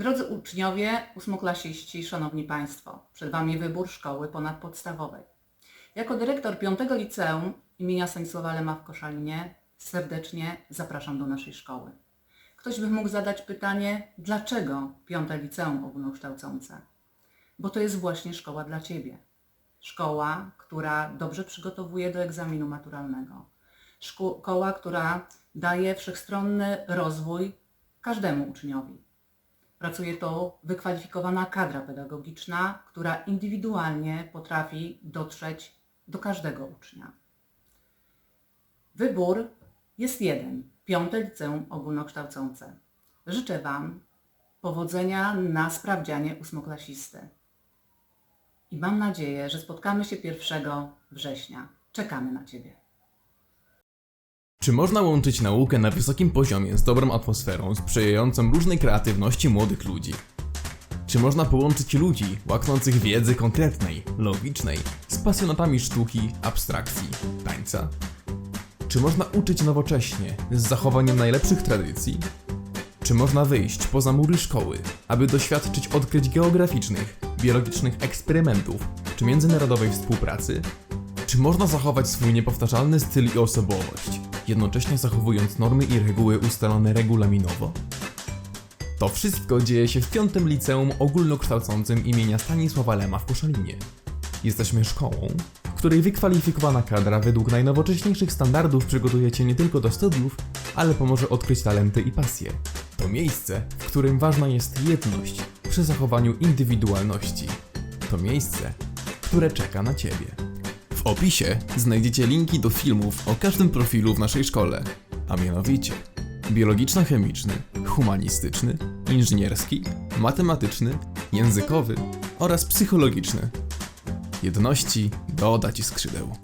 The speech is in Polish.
Drodzy uczniowie, ósmoklasiści, szanowni Państwo, przed Wami wybór szkoły ponadpodstawowej. Jako dyrektor piątego liceum imienia Stanisława Lema w Koszalinie serdecznie zapraszam do naszej szkoły. Ktoś by mógł zadać pytanie, dlaczego piąte liceum ogólnokształcące? Bo to jest właśnie szkoła dla Ciebie. Szkoła, która dobrze przygotowuje do egzaminu maturalnego. Szkoła, która daje wszechstronny rozwój każdemu uczniowi. Pracuje tu wykwalifikowana kadra pedagogiczna, która indywidualnie potrafi dotrzeć do każdego ucznia. Wybór jest jeden. Piąte liceum ogólnokształcące. Życzę Wam powodzenia na sprawdzianie ósmoklasisty. I mam nadzieję, że spotkamy się 1 września. Czekamy na Ciebie. Czy można łączyć naukę na wysokim poziomie z dobrą atmosferą sprzyjającą różnej kreatywności młodych ludzi? Czy można połączyć ludzi łaknących wiedzy konkretnej, logicznej, z pasjonatami sztuki, abstrakcji, tańca? Czy można uczyć nowocześnie, z zachowaniem najlepszych tradycji? Czy można wyjść poza mury szkoły, aby doświadczyć odkryć geograficznych, biologicznych eksperymentów czy międzynarodowej współpracy? Czy można zachować swój niepowtarzalny styl i osobowość, jednocześnie zachowując normy i reguły ustalone regulaminowo? To wszystko dzieje się w piątym liceum ogólnokształcącym imienia Stanisława Lema w Koszalinie. Jesteśmy szkołą, w której wykwalifikowana kadra według najnowocześniejszych standardów przygotuje Cię nie tylko do studiów, ale pomoże odkryć talenty i pasje. To miejsce, w którym ważna jest jedność przy zachowaniu indywidualności. To miejsce, które czeka na Ciebie. W opisie znajdziecie linki do filmów o każdym profilu w naszej szkole, a mianowicie biologiczno-chemiczny, humanistyczny, inżynierski, matematyczny, językowy oraz psychologiczny. Jedności doda Ci skrzydeł.